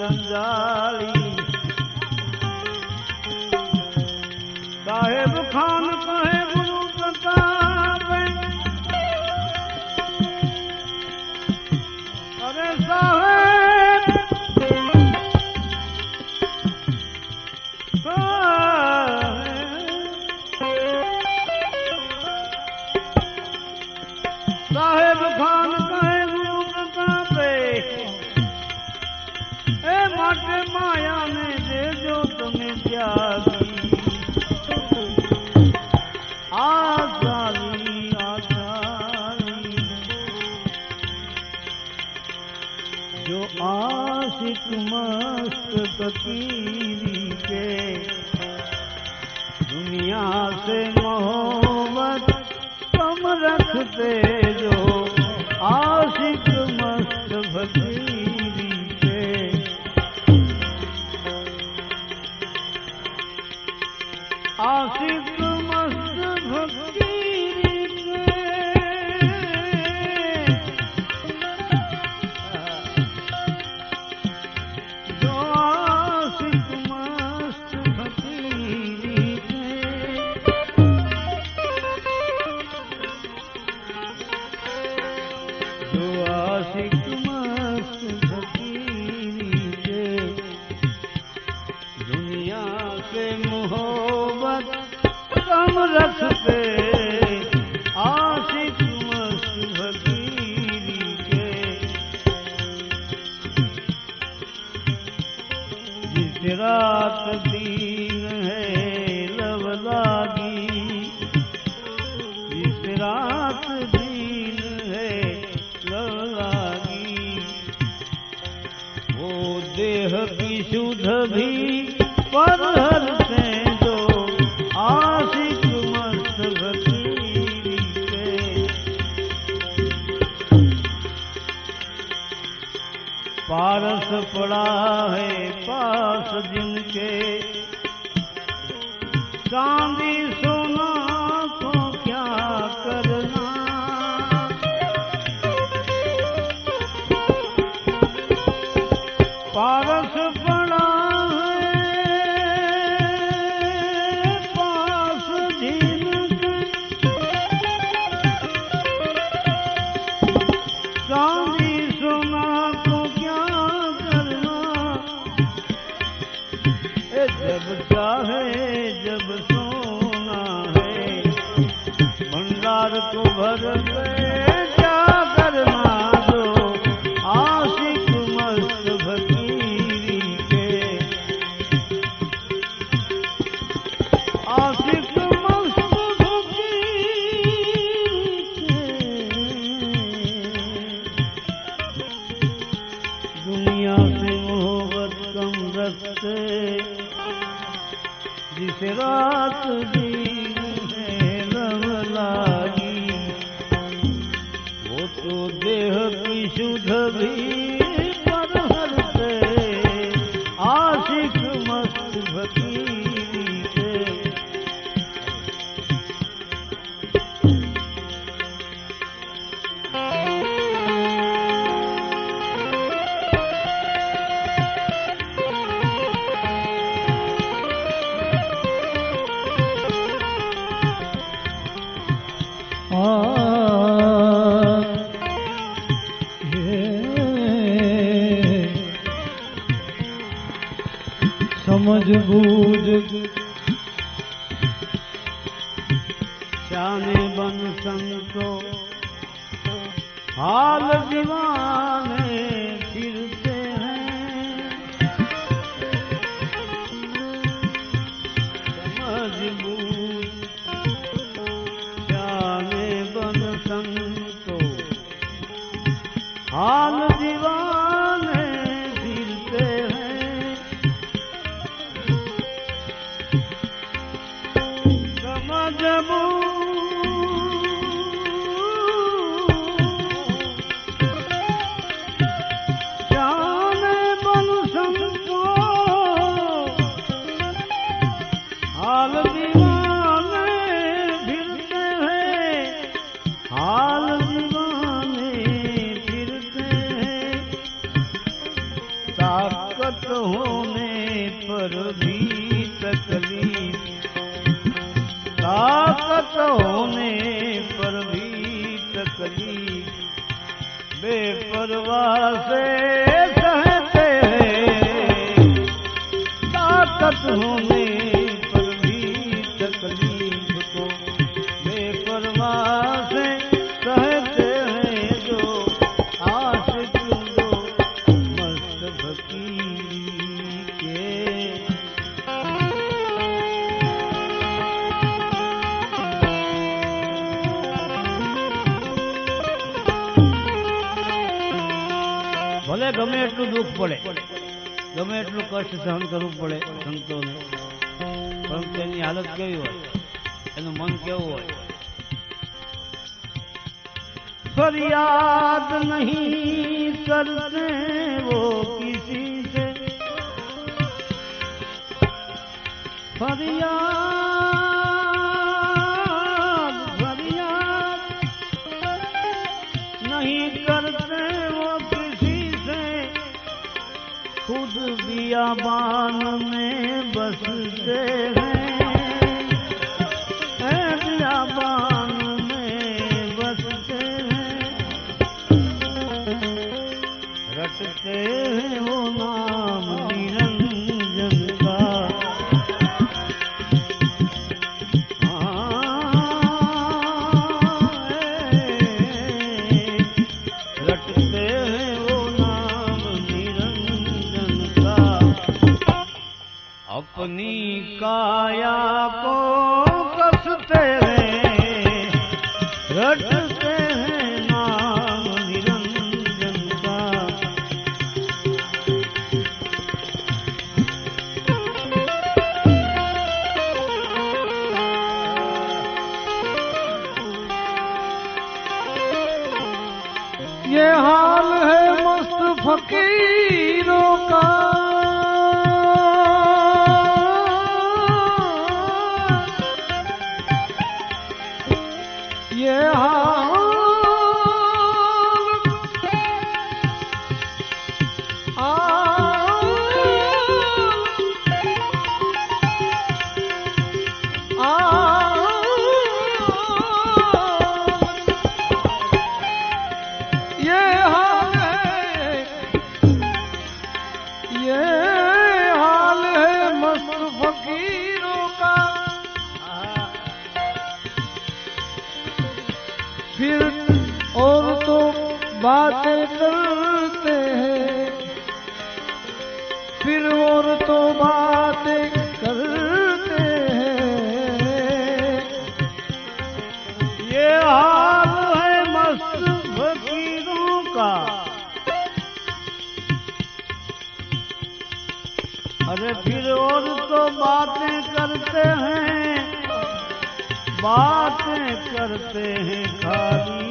જંજાળી સાહેબ ખાન કહે आशिक मस्त फकीरी के। दुनिया से मोहब्बत कम रखते जो पारस पड़ा है पास जिनके। चांदी ಹಾಲು સહન કરવું પડે સંતોને. પરંતુ એની હાલત કેવી હોય? એનું મન કેવું હોય? ફરિયાદ નહીં કરતે વો કિસી સે. ફરિયાદ जबान फिर और तो बातें करते हैं। ये हाल है मस्त फकीरों का। अरे फिर और तो बातें करते हैं, बातें करते हैं खाली।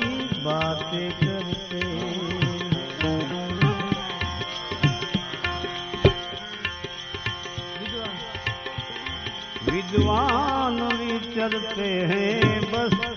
सर पे हैं बस।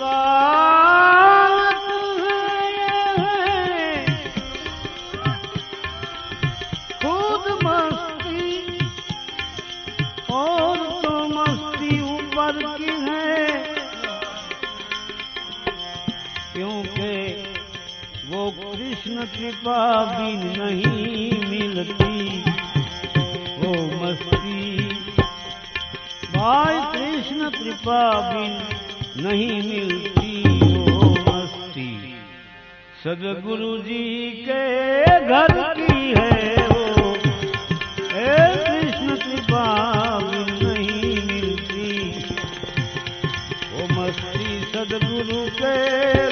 ಶಿವಾ सदगुरु जी के घर की है वो, हे कृष्ण कृपा नहीं मिलती। वो मस्ती सदगुरु के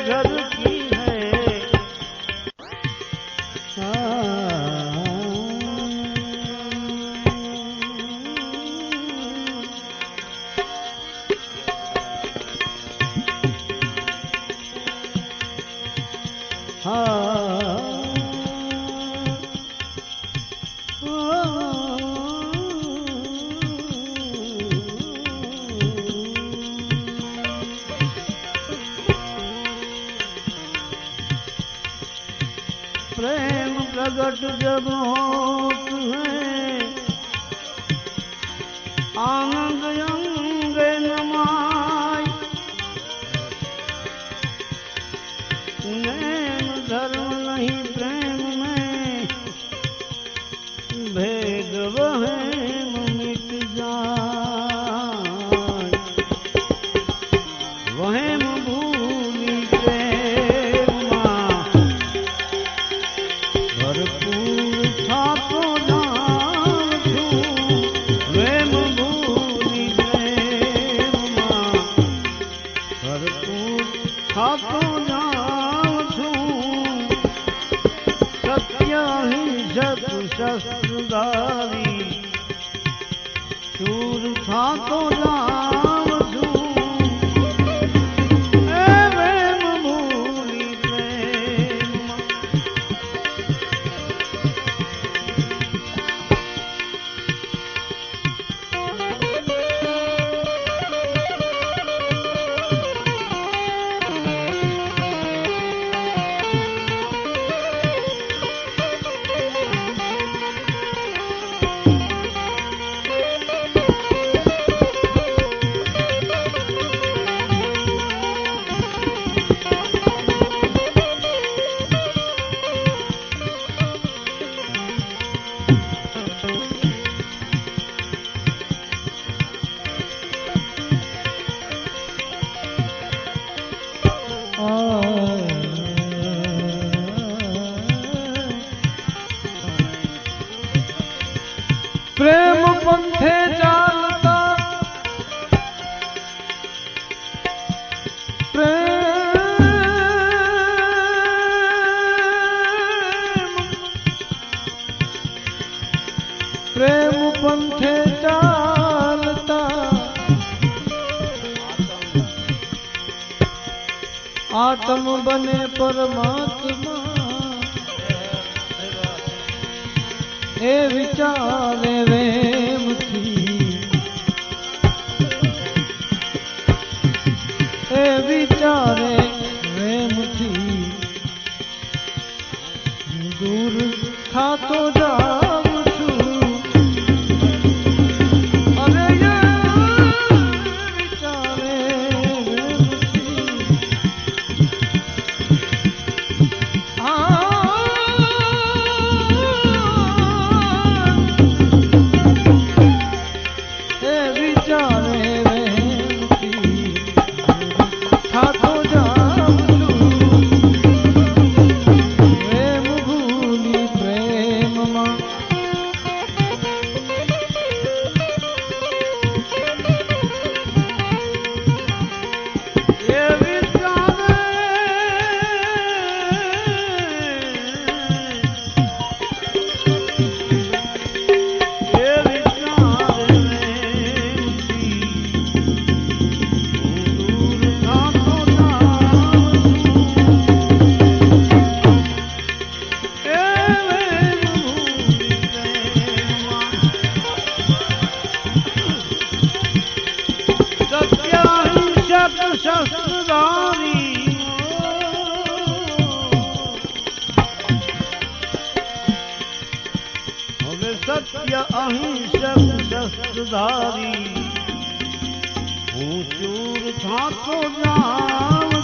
不如多了。रे Rama સત્ય અહિંસક દસ્તધારી હું ચૂર થાતો નામ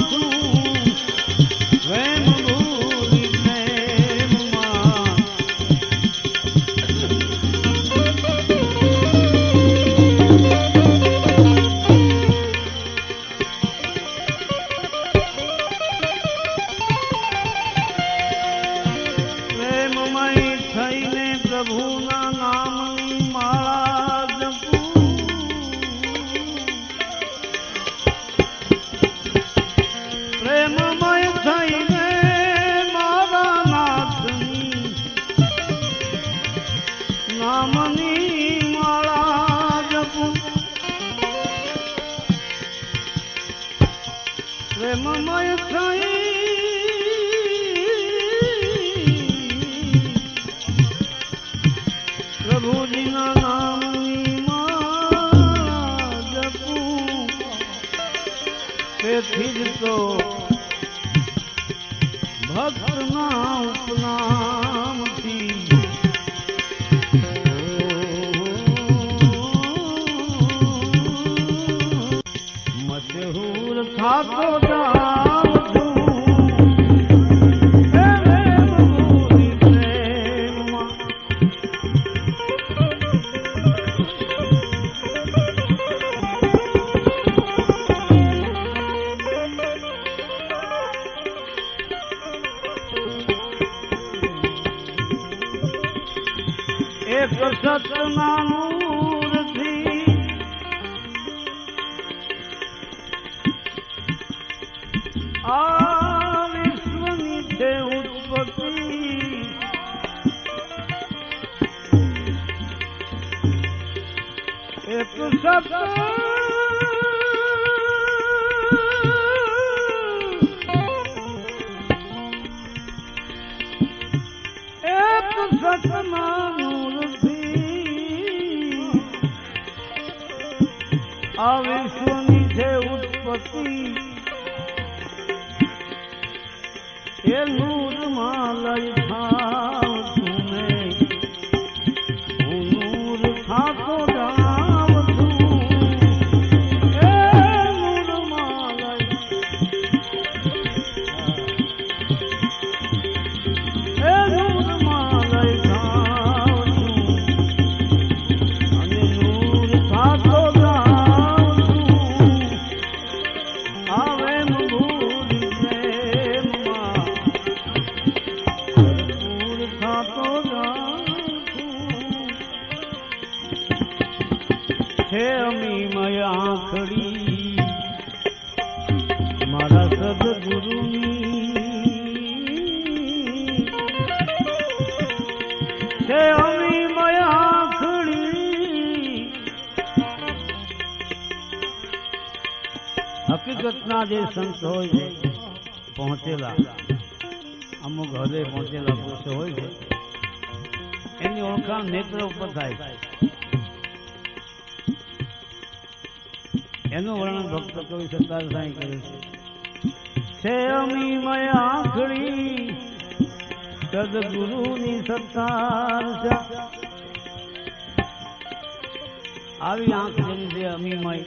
આ વિશ્વની છે ઉત્પત્તિ એ નૂરમાં લઈ થાય પુરુષ હોય છે પહોંચેલા. અમુક હૃદય પહોંચેલા પુરુષો હોય છે. એની ઓળખાણ નેત્ર ઉપર થાય એનું વર્ણન ભક્ત કવિ સત્તાર સાંઈ કરે છે. અમી સદગુરુની સત્તાર આવી આંખ જેની છે અમીમય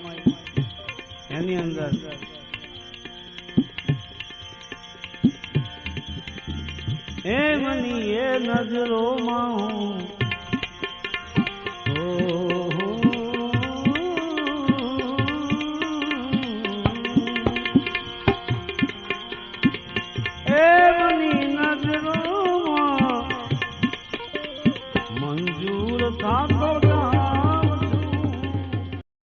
એની અંદર એમની એ નજરોમાં હું